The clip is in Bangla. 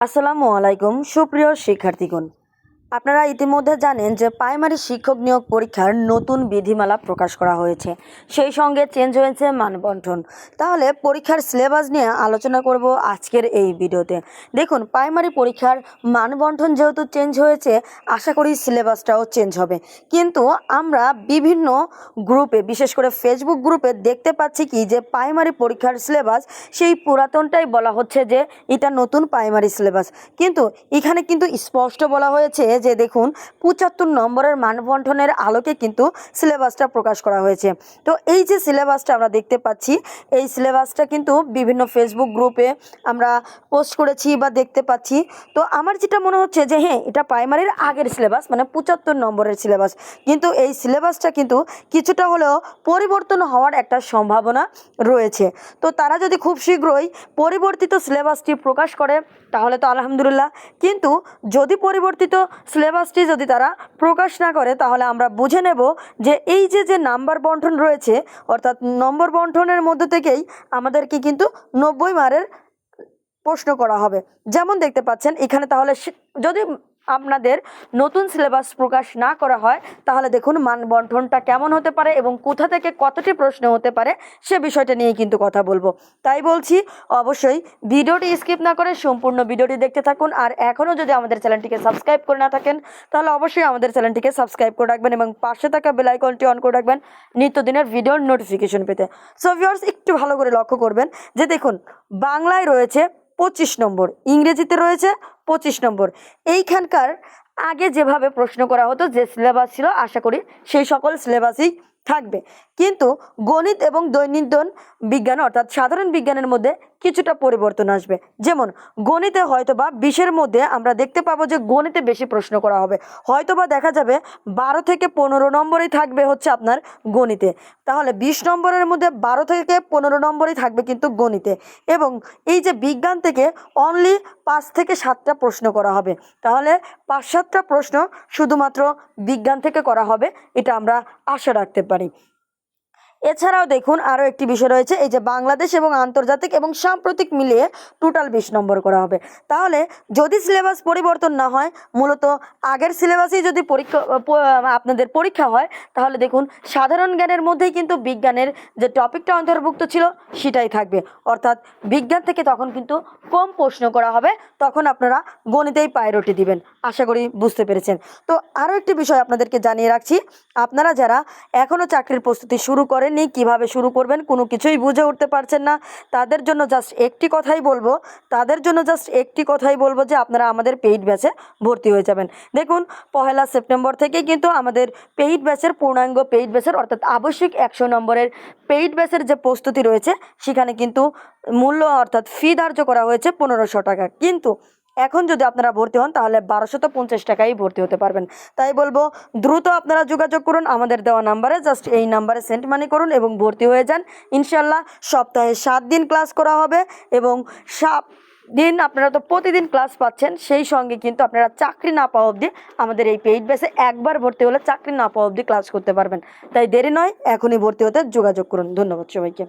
আসসালামু আলাইকুম সুপ্রিয় শিক্ষার্থীগণ। আপনারা ইতিমধ্যে জানেন যে প্রাইমারি শিক্ষক নিয়োগ পরীক্ষার নতুন বিধিমালা প্রকাশ করা হয়েছে। সেই সঙ্গে চেঞ্জ হয়েছে মানবন্ঠন তাহলে পরীক্ষার সিলেবাস নিয়ে আলোচনা করব আজকের এই ভিডিওতে। দেখুন, প্রাইমারি পরীক্ষার মানবন্ঠন যেহেতু চেঞ্জ হয়েছে, আশা করি সিলেবাসটাও চেঞ্জ হবে। কিন্তু আমরা বিভিন্ন গ্রুপে, বিশেষ করে ফেসবুক গ্রুপে দেখতে পাচ্ছি কি যে প্রাইমারি পরীক্ষার সিলেবাস সেই পুরাতনটাই বলা হচ্ছে যে এটা নতুন প্রাইমারি সিলেবাস। কিন্তু এখানে কিন্তু স্পষ্ট বলা হয়েছে যে দেখুন পঁচাত্তর নম্বরের মানবন্ঠনের আলোকে কিন্তু সিলেবাসটা প্রকাশ করা হয়েছে। তো এই যে সিলেবাসটা আমরা দেখতে পাচ্ছি, এই সিলেবাসটা কিন্তু বিভিন্ন ফেসবুক গ্রুপে আমরা পোস্ট করেছি বা দেখতে পাচ্ছি। তো আমার যেটা মনে হচ্ছে যে হ্যাঁ এটা প্রাইমারির আগের সিলেবাস মানে পঁচাত্তর নম্বরের সিলেবাস। কিন্তু এই সিলেবাসটা কিন্তু কিছুটা হলেও পরিবর্তন হওয়ার একটা সম্ভাবনা রয়েছে। তো তারা যদি খুব শীঘ্রই পরিবর্তিত সিলেবাসটি প্রকাশ করে, তাহলে তো আলহামদুলিল্লাহ। কিন্তু যদি পরিবর্তিত সিলেবাসটি যদি তারা প্রকাশ না করে, তাহলে আমরা বুঝে নেব যে এই যে যে নাম্বার বন্টন রয়েছে, অর্থাৎ নম্বর বন্টনের মধ্যে থেকেই আমাদেরকে কিন্তু নব্বই মারের প্রশ্ন করা হবে। যেমন দেখতে পাচ্ছেন, এখানে তাহলে যদি আপনাদের নতুন সিলেবাস প্রকাশ না করা হয়, তাহলে দেখুন মান বন্টনটা কেমন হতে পারে এবং কোথা থেকে কতটি প্রশ্ন হতে পারে, সে বিষয়টা নিয়ে কিন্তু কথা বলব। তাই বলছি, অবশ্যই ভিডিওটি স্কিপ না করে সম্পূর্ণ ভিডিওটি দেখতে থাকুন, আর এখনও যদি আমাদের চ্যানেলটিকে সাবস্ক্রাইব করে না থাকেন, তাহলে অবশ্যই আমাদের চ্যানেলটিকে সাবস্ক্রাইব করে রাখবেন এবং পাশে থাকা বেল আইকনটি অন করে রাখবেন নিত্যদিনের ভিডিওর নোটিফিকেশন পেতে। সো ভিউয়ার্স একটু ভালো করে লক্ষ্য করবেন যে দেখুন, বাংলায় রয়েছে পঁচিশ নম্বর, ইংরেজিতে রয়েছে পঁচিশ নম্বর। এইখানকার আগে যেভাবে প্রশ্ন করা হতো যে সিলেবাস ছিল, আশা করি সেই সকল সিলেবাসই থাকবে। কিন্তু গণিত এবং দৈনন্দিন বিজ্ঞান, অর্থাৎ সাধারণ বিজ্ঞানের মধ্যে কিছুটা পরিবর্তন আসবে। যেমন, গণিতে হয়তো বা বিশের মধ্যে আমরা দেখতে পাবো যে গণিতে বেশি প্রশ্ন করা হবে। হয়তো বা দেখা যাবে বারো থেকে পনেরো নম্বরই থাকবে হচ্ছে আপনার গণিতে। তাহলে বিশ নম্বরের মধ্যে বারো থেকে পনেরো নম্বরই থাকবে কিন্তু গণিতে। এবং এই যে বিজ্ঞান থেকে অনলি পাঁচ থেকে সাতটা প্রশ্ন করা হবে। তাহলে পাঁচ সাতটা প্রশ্ন শুধুমাত্র বিজ্ঞান থেকে করা হবে, এটা আমরা আশা রাখতে পারি। এছাড়াও দেখুন আরও একটি বিষয় রয়েছে, এই যে বাংলাদেশ এবং আন্তর্জাতিক এবং সাম্প্রতিক মিলিয়ে টোটাল বিশ নম্বর করা হবে। তাহলে যদি সিলেবাস পরিবর্তন না হয়, মূলত আগের সিলেবাসেই যদি পরীক্ষা আপনাদের পরীক্ষা হয়, তাহলে দেখুন সাধারণ জ্ঞানের মধ্যেই কিন্তু বিজ্ঞানের যে টপিকটা অন্তর্ভুক্ত ছিল, সেটাই থাকবে। অর্থাৎ বিজ্ঞান থেকে তখন কিন্তু কম প্রশ্ন করা হবে, তখন আপনারা গণিতেই প্রায়োরিটি দিবেন। আশা করি বুঝতে পেরেছেন। তো আরও একটি বিষয় আপনাদেরকে জানিয়ে রাখছি, আপনারা যারা এখনও চাকরির প্রস্তুতি শুরু করেননি কীভাবে শুরু করবেন কোনো কিছুই বুঝে উঠতে পারছেন না। তাদের জন্য জাস্ট একটি কথাই বলব, তাদের জন্য জাস্ট একটি কথাই বলব যে আপনারা আমাদের পেইড ব্যাচে ভর্তি হয়ে যাবেন। দেখুন, পহেলা সেপ্টেম্বর থেকেই কিন্তু আমাদের পেইড ব্যাচের পূর্ণাঙ্গ পেইড ব্যাচের অর্থাৎ আবশ্যিক একশো নম্বরের পেইড ব্যাচের যে প্রস্তুতি রয়েছে, সেখানে কিন্তু মূল্য অর্থাৎ ফি ধার্য করা হয়েছে পনেরোশো টাকা। কিন্তু এখন যদি আপনারা ভর্তি হন, তাহলে বারোশত পঞ্চাশ টাকায় ভর্তি হতে পারবেন। তাই বলব, দ্রুত আপনারা যোগাযোগ করুন। আমাদের দেওয়া নাম্বারে জাস্ট এই নাম্বারে সেন্ড মানি করুন এবং ভর্তি হয়ে যান। ইনশাল্লাহ সপ্তাহে সাত দিন ক্লাস করা হবে এবং সাত দিন আপনারা তো প্রতিদিন ক্লাস পাচ্ছেন, সেই সঙ্গে কিন্তু আপনারা চাকরি না পাওয়া অবধি আমাদের এই পেইড বেসে একবার ভর্তি হলে চাকরি না পাওয়া অবধি ক্লাস করতে পারবেন। তাই দেরি নয়, এখনই ভর্তি হতে যোগাযোগ করুন। ধন্যবাদ সবাইকে।